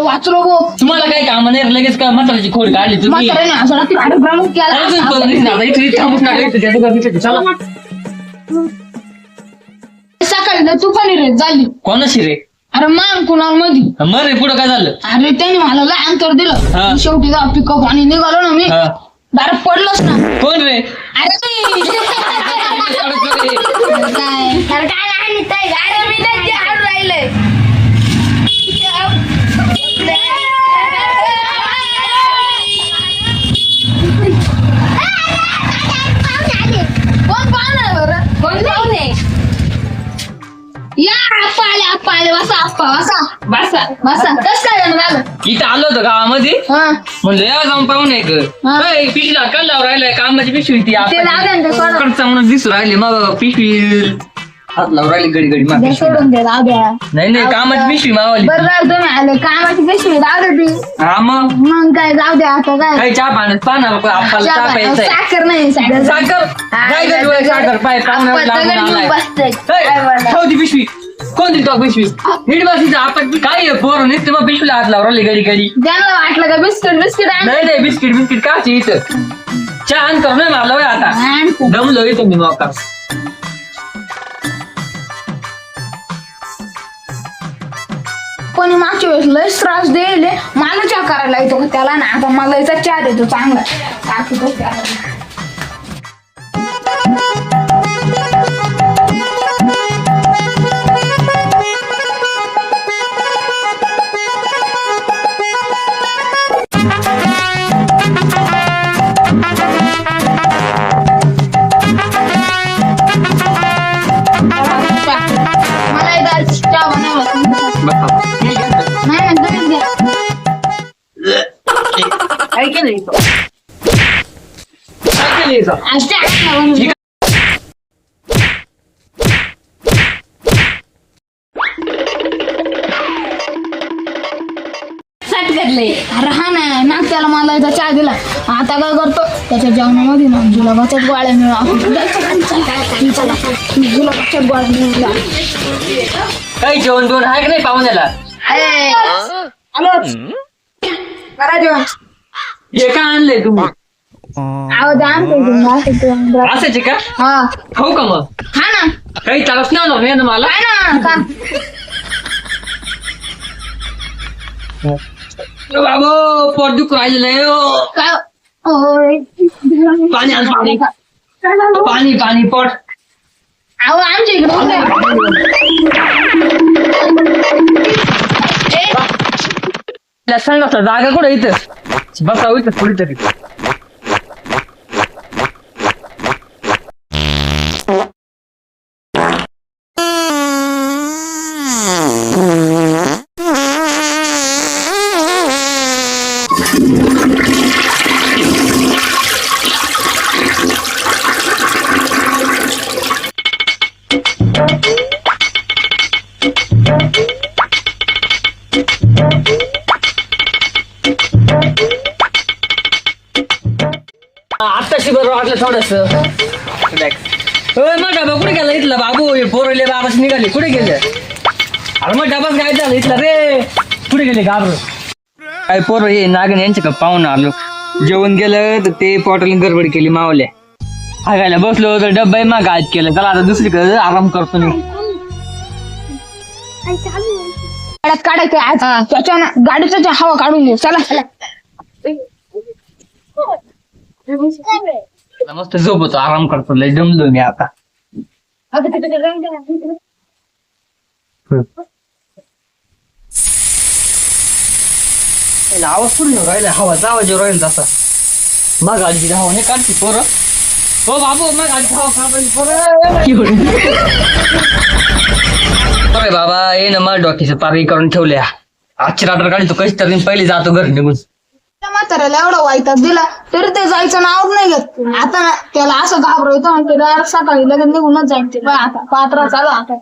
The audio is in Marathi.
वाचलो गो तुम्हाला काय काम नाही लगेच का म्हाताऱ्याची खोड काढली तुम्ही असं कार्यक्रम अजून केला पण. इथे. इथे त्याचं. चला. सकाळी ना तुफानी रे झाली कोणाशी रे अरे मान कुणाल मध्ये मग रे पुढं काय झालं अरे त्याने मला लय अंतर दिलं. शेवटी जा पिकअप आणि निघालो ना मी हा. डायरेक्ट पडलोच ना कोण आले बसा बसा. बसा. बसा. कस काय झालं इथं आलो होतो गावामध्ये. हा. म्हणलं या जाऊन पाहून एक हा. पिशवीला कल्लावर राहिलाय कामाची पिशवी ती ते लागेल ना ते सोडा. कडचा म्हणून दिसू राहिले. मग पिशवी. हात लावून राहिली गडी गडी मग द्या पिशवी सोडून दे राहू द्या. नाही नाही कामाची पिशवी मावली बरं झालं तुम्ही आले. कामाची पिशवी राहू दे ती. हा मग? मग काय जाऊ द्या आता काय? काही चहा पाण्यात पाहणार आपल्याला चहा चहा पाय- प्यायचा साखर नाही साखर. साखर? काय गं तुला साखर? पाय पाहुण्यावर लागून आलाय. हे, ठेव ती पिशवी. कोण दिली तो पिशवी नीट बसीचं आपण काय आहे, पोरं नुसतं मग पिशवीला हात लावून राहिली गडी गडी त्यांना वाटलं का बिस्किट बिस्किट आण. नाही नाही बिस्किट बिस्किट काची इथं. चहा आण करू नाही मला होय आता आणतो. दमलो इथं मी मग कोणी मागच्या वेळेस लयच त्रास देईल मला चहा करायला येतो का त्याला ना? आता मला याचा चहा देतो चांगला. टाकतो त्याला. बनवून. सट करले अरे हा ना त्याला मला एकदा चहा दिला आता काय करतो त्याच्या जेवणामध्ये ना जुलाबाच्याच गोळ्या मिळवा जुलाबाच्या गोळ्या मिळवल्या काही जेवण बिवण आहे का नाही पाहुण्याला हॅलो करा जेवण हे काय आणलंय तुम्ही का? हा. खाऊ का मग? हा ना. काही त्रास नाही होणार नाही ना मला? काय ना का बाबा पोट दुखू राहिलेलं हो. काय पाणी आण पाणी. झालं? पाणी पाणी पोट. अहो आमच्या इकडे. लसण नसतं जागा कुठे इथं? बसा इथं थोडी तरी. आत्ताशी बरं वाटलं थोडस. मग कुठे गेला इथला बाबू? पोरले बाबाच निघाले. कुठे गेले? अरे मग डबाच काय झालं इथला रे? कुठे गेले घाबर काय पोर हे नागन यांच्या का पाहून आलो? जेवण गेलं तर ते पोटाला गडबड केली मावल्या. हागायला बसलो तर डब्बा मग गायब केलं. चला आता दुसरीकडे आराम करतो मी. गाड्यात काढायचं आज. त्याच्यानं गाडीचं हवा काढून घेऊ. चला आता मस्त झोपतो. आराम करतो. लय जमलो मी आता. याला आवाज येऊ राहिला हवाचा आवाज राहिला तसा मग आजी हवा नाही काढते पोरं हो बाबू मग आजी हवा काढायची पोरं अरे बाबा ये ना मग डॉक्टरचं पारगी करून ठेवल्या आजची रात्र काढली तो कशी तरी पहिले जातो घरी निघून. त्या म्हाताऱ्याला एवढा वाईटात दिला तरी ते जायचं नाव नाही घेत. आता ना त्याला असं घाबरवतो आणि ते डायरेक्ट सकाळी लगेच निघूनच जाईल ते. आता पात्रा चालू आता.